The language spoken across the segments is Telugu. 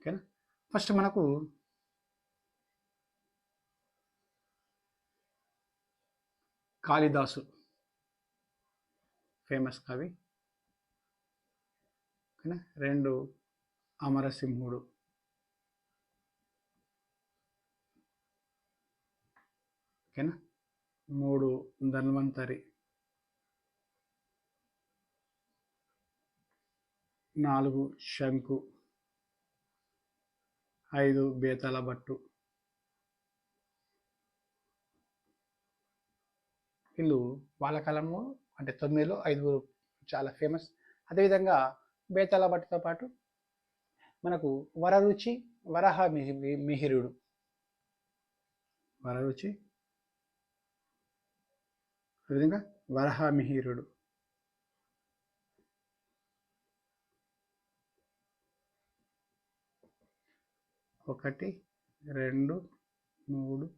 ఓకేనా ఫస్ట్ మనకు కాళిదాసు. ఫేమస్ కవి. ఓకేనా? రెండు అమరసింహుడు. ఓకేనా? మూడు ధన్వంతరి. నాలుగు శంకు. ఐదు బేతాల భట్టు వీళ్ళు వాళ్ళ కాలంలో అంటే తొమ్మిదిలో ఐదుగురు చాలా ఫేమస్. అదేవిధంగా బేతాల భట్టుతో పాటు మనకు వరరుచి వరహ మిహి మిహిరుడు. వరరుచి? అదేవిధంగా వరహ మిహిరుడు. ఒకటి రెండు మూడు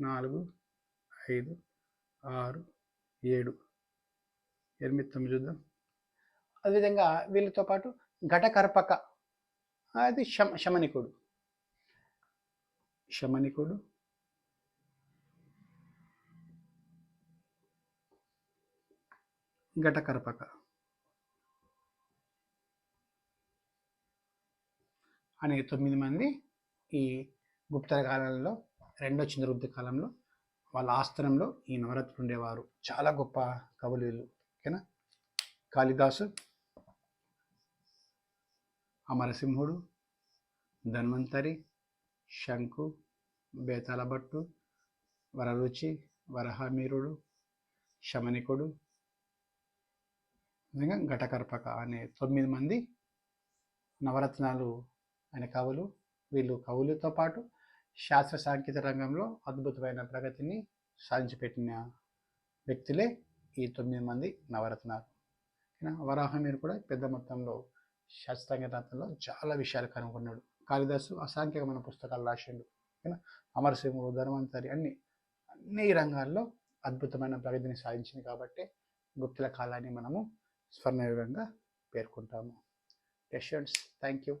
నాలుగు ఐదు ఆరు ఏడు. ఎనిమిది తొమ్మిది చూద్దాం. అదేవిధంగా వీళ్ళతో పాటు ఘటకర్పక. అది శమ శమనికుడు. శమనికుడు. ఘటకర్పక. అనే తొమ్మిది మంది ఈ గుప్తర కాలంలో రెండో చంద్రగుప్త కాలంలో వాళ్ళ ఆస్థానంలో ఈ నవరత్నులు ఉండేవారు. చాలా గొప్ప కవులు వీళ్ళు ఓకేనా? కాళిదాసు అమరసింహుడు ధన్వంతరి శంకు బేతాలభట్టు వరరుచి వరహమీరుడు శమనికుడు ఘటకర్పక అనే తొమ్మిది మంది నవరత్నాలు ఆయన కవులు. వీళ్ళు కవులతో పాటు శాస్త్ర సాంకేతిక రంగంలో అద్భుతమైన ప్రగతిని సాధించిపెట్టిన వ్యక్తులే ఈ తొమ్మిది మంది నవరత్నాలు. ఓకేనా? వరాహమీరు కూడా పెద్ద మొత్తంలో శాస్త్రాంగ రంగంలో చాలా విషయాలు కనుగొన్నాడు. కాళిదాసు అసాంఖ్యకమైన పుస్తకాలు రాసిండు. ఓకేనా? అమరసింహుడు ధన్వంతరి అన్ని అన్ని రంగాల్లో అద్భుతమైన ప్రగతిని సాధించింది కాబట్టి గుప్తుల కాలాన్ని మనము స్వర్ణయుగంగా పేర్కొంటాము. Students thank you